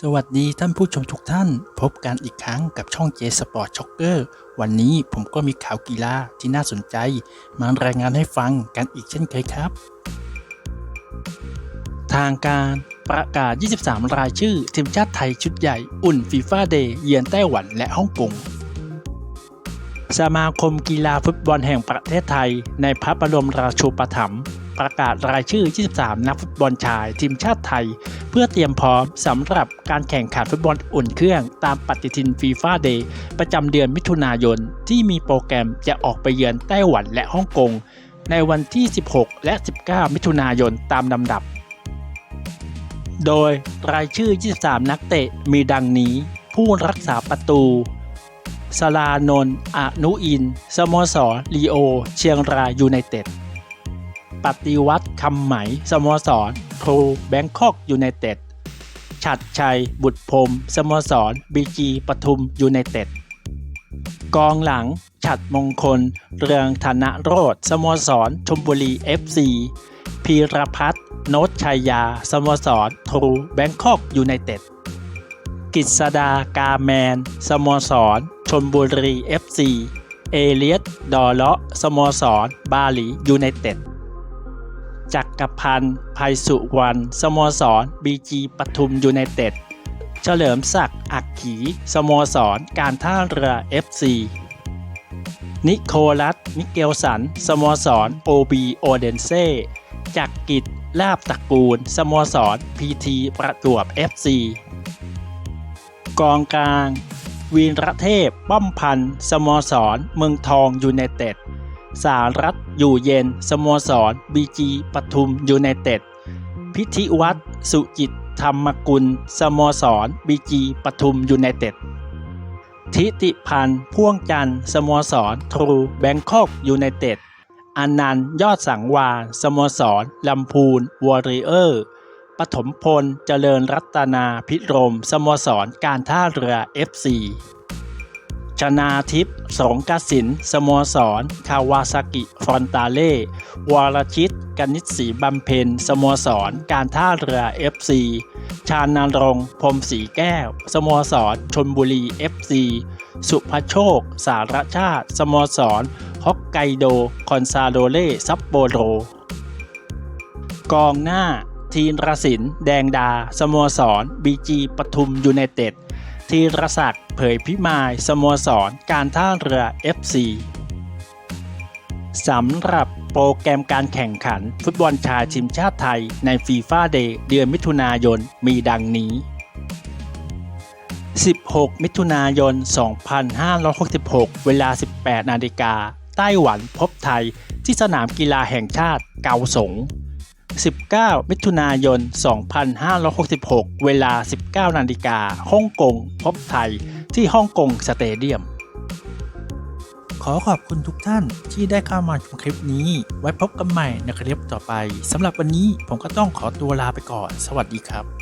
สวัสดีท่านผู้ชมทุกท่าน พบกันอีกครั้งกับช่อง J Sport Shocker วันนี้ผมก็มีข่าวกีฬาที่น่าสนใจ มารายงานให้ฟังกันอีกเช่นเคยครับ ทางการประกาศ 23 รายชื่อทีมชาติไทยชุดใหญ่อุ่นฟีฟ่าเดย์เยือนไต้หวันและฮ่องกงสมาคมกีฬาฟุตบอลแห่งประเทศไทย ในพระบรมราชูปถัมภ์ ประกาศรายชื่อ 23 นักฟุตบอลชายทีมชาติไทย เพื่อเตรียมพร้อมสำหรับการแข่งขันฟุตบอลอุ่นเครื่องตามปฏิทินฟีฟ่าเดย์ประจำเดือนมิถุนายน ที่มีโปรแกรมจะออกไปเยือนไต้หวันและฮ่องกง ในวันที่ 16 และ 19 มิถุนายนตามลำดับ โดยรายชื่อ 23 นักเตะมีดังนี้ ผู้รักษาประตูสลานนอนุอิน สโมสรลีโอ เชียงรายยูไนเต็ด ปฏิวัติคำไหมสโมสรทรูแบงคอกยูไนเต็ดฉัดชัย บุตรพรมสโมสรบีจีปทุมยูไนเต็ดกองหลัง ฉัดมงคล เรืองธนโรธสโมสรชมบุรี FC พีรพัฒน์โนตชัยยา สโมสรทรูแบงคอกยูไนเต็ดกิษดากาแมน สโมสรชนบุรี FC เอเลียตดอเลาะสโมสร บาหลียูไนเต็ด จักรพันธ์ภัยสุวรรณสโมสรบีจีปทุมยูไนเต็ด เฉลิมศักดิ์อักขีสโมสรการท่าเรือ FC นิโคลัส มิเกลสัน สโมสรโอบีโอเดนเซจักกิจลาบตระกูล สโมสรพีทีประจวบ FC กองกลาง วีนระเทพป้อมพันธ์สโมสรเมืองทองยูไนเต็ด สารัตอยู่เย็น สโมสรบีจีปทุมยูไนเต็ด พิธิวัตรสุจิตธรรมกุล สโมสรบีจีปทุมยูไนเต็ด ทิติพันธ์พ่วงจันทร์สโมสรทรูแบงคอกยูไนเต็ดอนันต์ยอดสังวานสโมสรลำพูนวอริเออร์ปฐมพลเจริญรัตนาพิรม สโมสรการท่าเรือ FC ชนาทิพย์สงกสิน สโมสร คาวาซากิ ฟอนตาเล่ วรชิต กนิษฐ์ศรีบำเพ็ญ สโมสร การท่าเรือ FC ชานารงพรมศรีแก้ว สโมสร ชนบุรี FC สุภโชค สารชาติ สโมสร ฮอกไกโด คอนซาโดเล่ ซัปโปโร กองหน้า ทีนรสิน แดงดา สโมสร บีจีปทุมยูไนเต็ด ทีรศักดิ์เผยพิมายสโมสรการท่าเรือ FC สำหรับโปรแกรมการแข่งขันฟุตบอลชายทีมชาติไทยในฟีฟ่าเดย์เดือนมิถุนายนมีดังนี้ 16 มิถุนายน 2566 เวลา 18 นาฬิกา ไต้หวันพบไทยที่สนามกีฬาแห่งชาติเกาสง 19 มิถุนายน 2566 เวลา 19 นาฬิกาฮ่องกง พบไทยที่ฮ่องกงสเตเดียม ขอขอบคุณทุกท่านที่ได้เข้ามาชมคลิปนี้ ไว้พบกันใหม่ในคลิปต่อไปสำหรับวันนี้ผมก็ต้องขอตัวลาไปก่อน สวัสดีครับ